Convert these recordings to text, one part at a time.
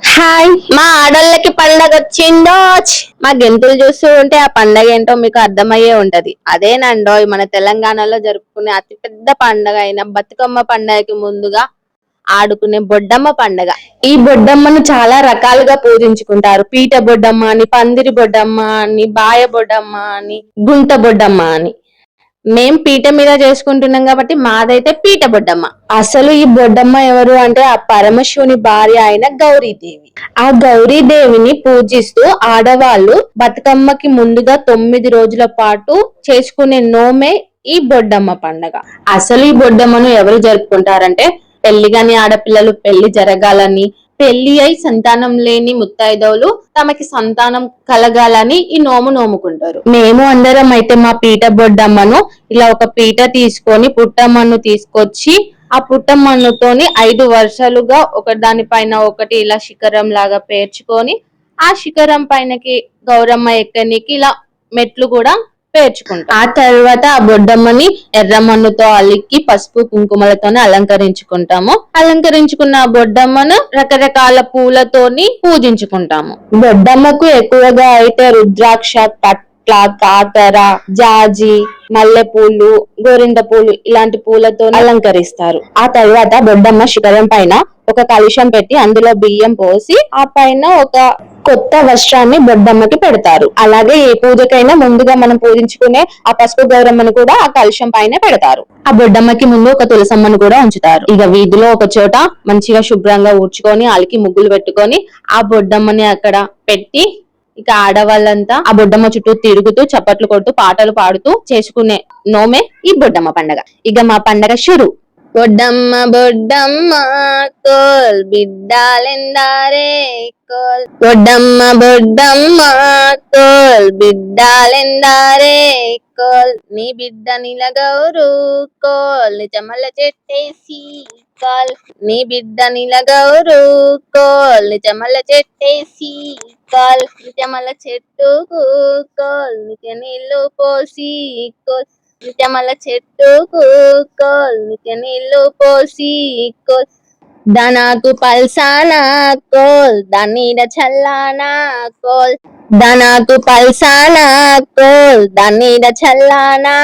Hi. మా ఆడోళ్ళకి పండగ వచ్చిందో? మా గెంతులు చూస్తూ ఉంటే ఆ పండగ ఏంటో మీకు అర్థమయ్యే ఉంటది. అదేనండో మన తెలంగాణలో జరుపుకునే అతి పెద్ద పండగ అయిన బతుకమ్మ పండగకి ముందుగా ఆడుకునే బొడ్డమ్మ పండగ. ఈ బొడ్డమ్మను చాలా రకాలుగా పూజించుకుంటారు. పీట బొడ్డమ్మ అని పందిరి బొడ్డమ్మ అని బాయ బొడ్డమ్మ అని గుంట బొడ్డమ్మ అని. మేం పీట మీద చేసుకుంటున్నాం కాబట్టి మాదైతే పీట బొడ్డమ్మ. అసలు ఈ బొడ్డమ్మ ఎవరు అంటే ఆ పరమశివుని భార్య అయిన గౌరీదేవి. ఆ గౌరీదేవిని పూజిస్తూ ఆడవాళ్ళు బతుకమ్మకి ముందుగా తొమ్మిది రోజుల పాటు చేసుకునే నోమే ఈ బొడ్డమ్మ పండగ. అసలు ఈ బొడ్డమ్మను ఎవరు జరుపుకుంటారంటే పెళ్ళి కాని ఆడపిల్లలు పెళ్ళి జరగాలని పెళ్ళి అయి సంతానం లేని ముత్తైదవులు తమకి సంతానం కలగాలని ఈ నోము నోముకుంటారు. మేము అందరం అయితే మా పీట బొడ్డమ్మను ఇలా ఒక పీట తీసుకొని పుట్టమ్మను తీసుకొచ్చి ఆ పుట్టమ్మన్నుతోని ఐదు వర్షాలుగా ఒక దానిపైన ఒకటి ఇలా శిఖరం లాగా పేర్చుకొని ఆ శిఖరం పైనకి గౌరమ్మ ఎక్కనికి ఇలా మెట్లు కూడా పేర్చుకుంటాం. ఆ తర్వాత ఆ బొడ్డమ్మని ఎర్ర మన్నుతో అలికి పసుపు కుంకుమలతోని అలంకరించుకుంటాము. అలంకరించుకున్న ఆ బొడ్డమ్మను రకరకాల పూలతోని పూజించుకుంటాము. బొడ్డమ్మకు ఎక్కువగా అయితే రుద్రాక్ష పట్ల కాకర జాజి మల్లె పూలు గోరింట పూలు ఇలాంటి పూలతో అలంకరిస్తారు. ఆ తర్వాత బొడ్డమ్మ శిఖరం పైన ఒక కలుషం పెట్టి అందులో బియ్యం పోసి ఆ పైన ఒక కొత్త వస్త్రాన్ని బొడ్డమ్మకి పెడతారు. అలాగే ఏ పూజకైనా ముందుగా మనం పూజించుకునే ఆ పసుపు గౌరమ్మను కూడా ఆ కలుషం పైన పెడతారు. ఆ బొడ్డమ్మకి ముందు ఒక తులసమ్మను కూడా ఉంచుతారు. ఇక వీధిలో ఒక చోట మంచిగా శుభ్రంగా ఊడ్చుకొని ఆలకి ముగ్గులు పెట్టుకొని ఆ బొడ్డమ్మని అక్కడ పెట్టి ఇక ఆడవాళ్ళంతా ఆ బొడ్డమ్మ చుట్టూ తిరుగుతూ చప్పట్లు కొడుతూ పాటలు పాడుతూ చేసుకునే నోమే ఈ బొడ్డమ్మ పండగ. ఇక మా పండగ షురు. బొడ్డమ్మ బొడ్డమ్మ కోల్ బిడ్డాలెందారే కోల్. బొడ్డమ్మ బొడ్డమ్మ కోల్ బిడ్డాలెందారే కోల్. నీ బిడ్డ నిలగౌరు కోల్. నిజమల చెట్టేసి కాల్. నీ బిడ్డ నిలగౌరు కోల్. నిజమల చెట్టేసి కాల్. నిజమల చెట్టుకు కోల్. నిజ నీళ్ళు పోసి కోల్. నిత్యమల చెట్టుకు కోల్ నిజ పోసి కోల్. దనాకు పల్సానా కోల్ దానిడ చల్లానా కోల్. దనాకు పల్సానా కోల్ దానిడ చల్లానా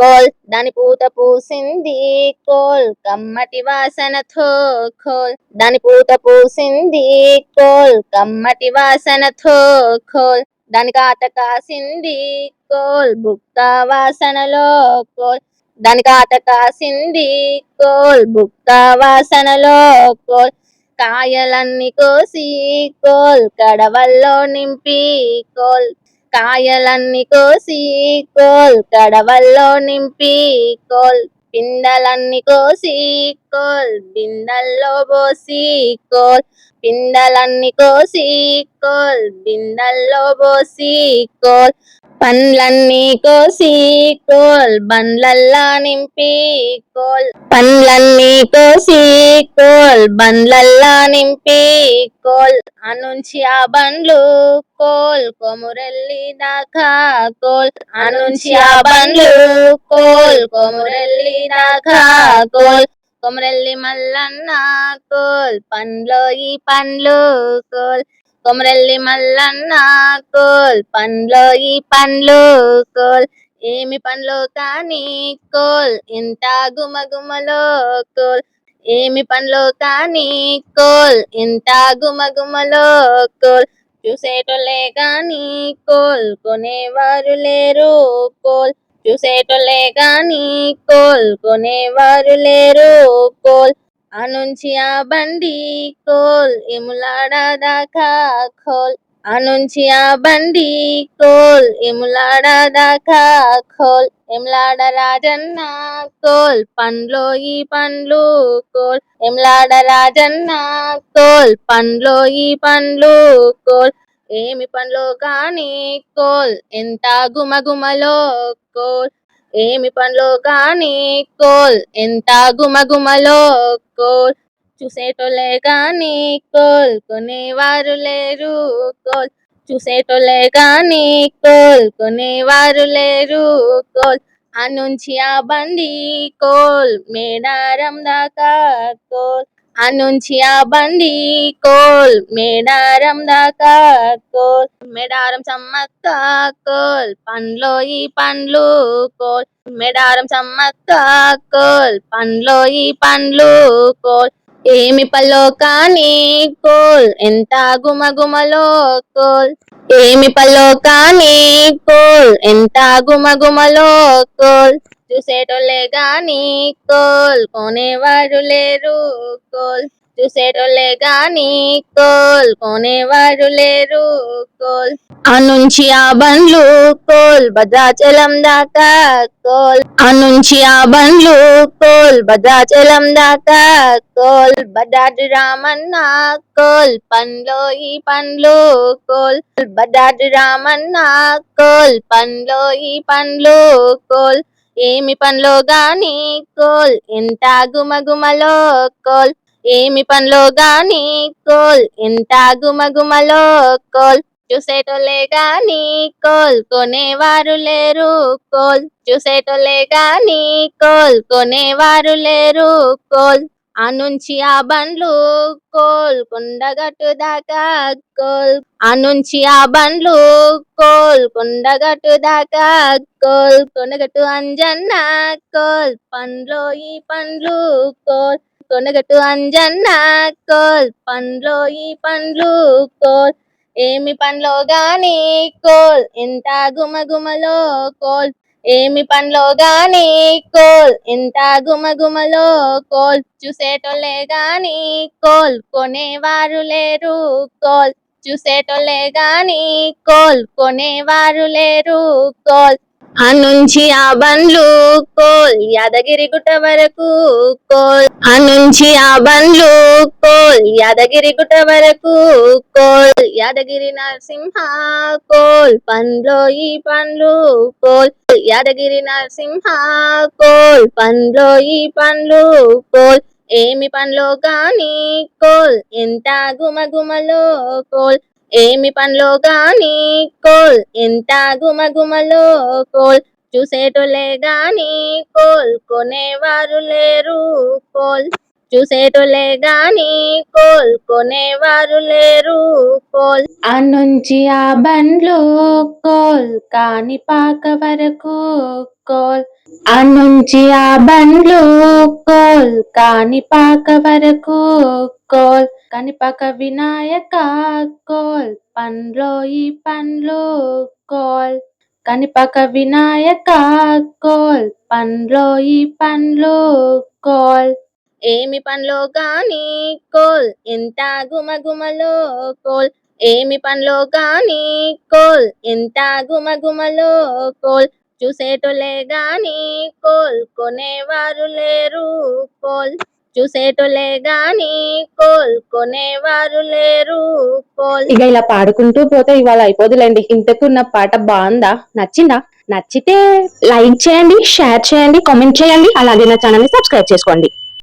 కోల్. దాని పూత పూసింది కోల్ కమ్మటి వాసనతో కోల్. దాని పూత పూసింది కోల్ కమ్మటి వాసనతో కోల్. దాని కాత కాసింది కోల్ బుక్క వాసనలో కోల్. దాని కాత కాసింది కోల్ బుక్క వాసనలో కోల్. కాయలన్నీ కోసి కోల్ కడవల్లో నింపి కోల్. కాయలన్నీ కోసి కోల్ కడవల్లో నింపి కోల్. పిందలన్నీ కోసి కోల్ బిందల్లో పోసి కోల్ పిందలన్నీ కోసి కోల్ బిందల్లో పోసి కోల్ పండ్లన్నీ కోసి కోల్ బండ్లల్లా నింపి కోల్ పండ్లన్నీ కోసి కోల్ బండ్లల్లా నింపి కోల్ అనుంచి ఆ బండ్లు కోల్ కొమురెల్లి దాకా కోల్ అనుంచి ఆ బండ్లు కోల్ కొమురెల్లి దాకా కోల్. కొమరెల్లి మల్లన్న కోల్ పండ్లో ఈ పండ్లు కోల్. కొమరెల్లి మల్లన్న కోల్ పండ్లో ఈ పండ్లు కోల్. ఏమి పండ్లు కాని కోల్ ఇంత గుమగుమలో కోల్. ఏమి పండ్లు కాని కోల్ ఇంత గుమగుమలో కోల్. చూసేటోళ్ళే కానీ కోల్ కొనేవారు లేరు కోల్. చూసేటోళ్ళే కానీ కోల్ కొనేవారు లేరు. కోల్ ఆ నుంచి ఆ బండి కోల్ ఎములాడదాకా కోల్ ఆ నుంచి ఆ బండి కోల్ ఎములాడ దాకా కోల్ ఎమ్లాడ రాజన్న కోల్ పండ్లో ఈ పండ్లు కోల్ ఎమ్లాడ రాజన్న కోల్ పండ్లో ఈ పండ్లు కోల్ ఏమి పనిలో కానీ కోల్. ఎంత గుమగుమలో కోల్. ఏమి పనిలో కానీ కోల్. ఎంత గుమగుమలో కోల్. చూసేటోలే కానీ కోల్. కొనేవారు లేరు కోల్. చూసేటోలే కానీ కోల్. కొనేవారు లేరు కోల్. ఆ నుంచి ఆ బండి కోల్. మేడారం దాకా కోల్. నుంచి ఆ బండి కోల్ మేడారం దాకా కోల్ మేడారం సమ్మక్క కోల్ పండ్లో ఈ పండ్లు కోల్ మేడారం సమ్మక్క కోల్ పండ్లో ఈ పండ్లు కోల్ ఏమి పల్లో కానీ కోల్ ఎంత గుమగుమలో కోల్ ఏమి పల్లో కానీ కోల్ ఎంత గుమగుమలో కోల్ చూసేటోళ్ళే గాని కోల్కొనేవాడు లేరు కోల్. చూసేటోళ్ళే గాని కోల్కొనేవాడు లేరు కోల్. ఆ నుంచి ఆ బండ్లు కోల్. భద్రాచలం దాకా కోల్. ఆ నుంచి ఆ బండ్లు కోల్. భద్రాచలం దాకా కోల్. బడాడు రామన్న కోల్. పండ్లో ఈ పండ్లు కోల్. బడాడు రామన్న కోల్. పండ్లో ఈ పండ్లు కోల్. ఏమి పనిలో గాని కోల్? ఎంత గుమగుమలో కోల్? ఏమి పనిలో గాని కోల్? ఎంత గుమగుమలో కోల్? చూసేటోలే గాని కోల్? కొనేవారు లేరు కోల్? చూసేటోలే గాని కోల్? కొనేవారు లేరు కోల్? అనుంచి ఆ బండ్లు కోల్కొండగట్టు దాకా కోల్ అనుంచి ఆ బండ్లు కోల్కొండగట్టు దాకా కోల్ కొండగట్టు అంజన్న కోల్ పండ్లో ఈ పండ్లు కోల్ కొండగట్టు అంజన్న కోల్ పండ్లో ఈ పండ్లు కోల్ ఏమి పండ్లో గాని కోల్ ఎంత గుమగుమలో కోల్ ఏమి పనిలో గాని కోల్? ఎంత గుమగుమలో కోల్? చూసేటోళ్ళే గాని కోల్. కొనేవారు లేరు కోల్. చూసేటోళ్ళే గాని కోల్. కొనేవారు లేరు కోల్. అనుంచి ఆ బండ్లు కోల్ యాదగిరి గుట్ట వరకు కోల్. అనుంచి ఆ బండ్లు కోల్ యాదగిరి గుట్ట వరకు కోల్. యాదగిరి నరసింహ కోల్. పండ్లో ఈ పండ్లు కోల్. యాదగిరి నరసింహ కోల్. పండ్లో ఈ పండ్లు కోల్. ఏమి పండ్లో కానీ కోల్. ఎంత గుమగుమలో కోల్. ఏమి పనిలో గాని కోల్. ఎంత గుమగుమలో కోల్. చూసేటోలే గాని కోల్. కొనేవారు లేరు కోల్. చూసేటోలే గాని కోల్. కొనేవారు లేరు కోల్. ఆ నుంచి ఆ బండ్లు కోల్. కాని పాక వరకు కోల్. ఆ నుంచి ఆ బండ్లు కోల్. కోల్ కాణిపాక వరకు కోల్. కనిపాక వినాయక కోల్ పండ్లో ఈ పండ్లు కోల్. కాణిపాక వినాయక కోల్ పండ్లో ఈ పండ్లు కోల్. ఏమి పనిలో గాని కోల్ ఎంత గుమగుమలో కోల్. ఏమి పనిలో గాని కోల్ ఎంత గుమగుమలో కోల్. చూసేటోలే గాని కోల్ కొనేవారు లేరు కోల్. చూసేటోలే గాని కోల్ కొనేవారు లేరు కోల్. ఇక ఇలా పాడుకుంటూ పోతే ఇవాళ అయిపోదులేండి. ఇంతకు నా పాట బాగుందా? నచ్చిందా? నచ్చితే లైక్ చేయండి షేర్ చేయండి కామెంట్ చేయండి. అలాగే నా ఛానల్ని సబ్స్క్రైబ్ చేసుకోండి.